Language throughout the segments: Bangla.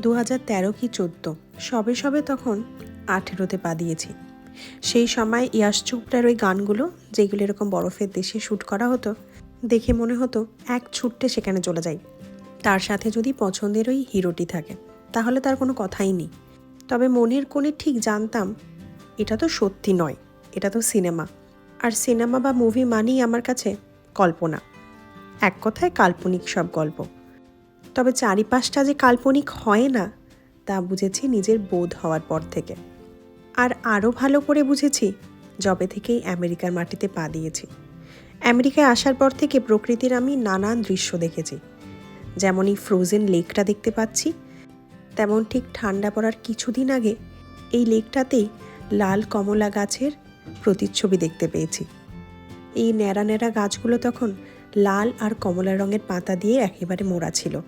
দু হাজার তেরো কি চোদ্দ। সবে সবে তখন আঠেরোতে পা দিয়েছি। সেই সময় ইয়াশ চোপড়ার ওই গানগুলো, যেগুলো এরকম বরফের দেশে শ্যুট করা হতো, দেখে মনে হতো এক ছুট্টে সেখানে চলে যাই। তার সাথে যদি পছন্দের ওই হিরোটি থাকে, তাহলে তার কোনো কথাই নেই। তবে মনের কোণে ঠিক জানতাম, এটা তো সত্যি নয়, এটা তো সিনেমা। আর সিনেমা বা মুভি মানেই আমার কাছে কল্পনা। এক কথায় কাল্পনিক সব গল্প। তবে চারিপাশটা যে কাল্পনিক হয় না, তা বুঝেছি নিজের বোধ হওয়ার পর থেকে। আর আরও ভালো করে বুঝেছি যবে থেকেই আমেরিকার মাটিতে পা দিয়েছি। আমেরিকায় আসার পর থেকে প্রকৃতির আমি নানান দৃশ্য দেখেছি। যেমন এই ফ্রোজেন লেকটা দেখতে পাচ্ছি, তেমন ঠিক ঠান্ডা পড়ার কিছুদিন আগে এই লেকটাতেই লাল কমলা গাছের প্রতিচ্ছবি দেখতে পেয়েছি। এই ন্যাড়া ন্যাড়া গাছগুলো তখন লাল আর কমলা রঙের পাতা দিয়ে একেবারে মোড়া ছিল।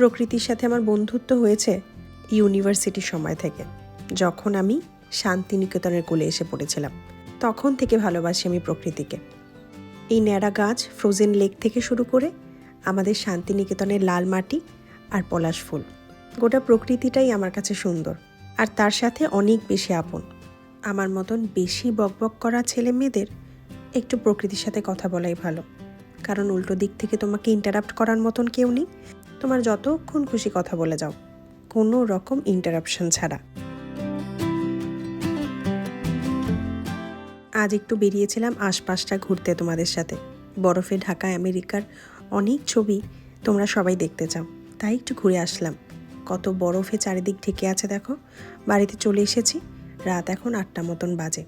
প্রকৃতির সাথে আমার বন্ধুত্ব হয়েছে ইউনিভার্সিটির সময় থেকে। যখন আমি শান্তিনিকেতনের কোলে এসে পড়েছিলাম, তখন থেকে ভালোবাসি আমি প্রকৃতিকে। এই ন্যাড়া গাছ ফ্রোজেন লেক থেকে শুরু করে আমাদের শান্তিনিকেতনের লাল মাটি আর পলাশ ফুল। গোটা প্রকৃতিটাই আমার কাছে সুন্দর আর তার সাথে অনেক বেশি আপন। আমার মতন বেশি বকবক করা ছেলে মেয়েদের একটু প্রকৃতির সাথে কথা বলাই ভালো। কারণ উল্টো দিক থেকে তোমাকে ইন্টারাপ্ট করার মতন কেউ নেই। তোমার যতক্ষণ খুশি কথা বলে যাও। কোনো রকম ইন্টারাপশন ছাড়া। আজ একটু বেরিয়েছিলাম আশপাশটা ঘুরতে তোমাদের সাথে। বরফে ঢাকা, আমেরিকার অনেক ছবি তোমরা সবাই দেখতে চাও। তাই একটু ঘুরে আসলাম। কত বরফে চারিদিক ঢেকে আছে দেখো। বাড়িতে চলে এসেছি। রাত এখন আটটা মতন বাজে।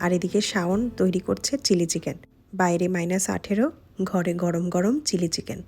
আর এদিকে শাওন তৈরি করছে চিলি চিকেন। বাইরে মাইনাস আঠেরো, ঘরে গরম গরম চিলি চিকেন।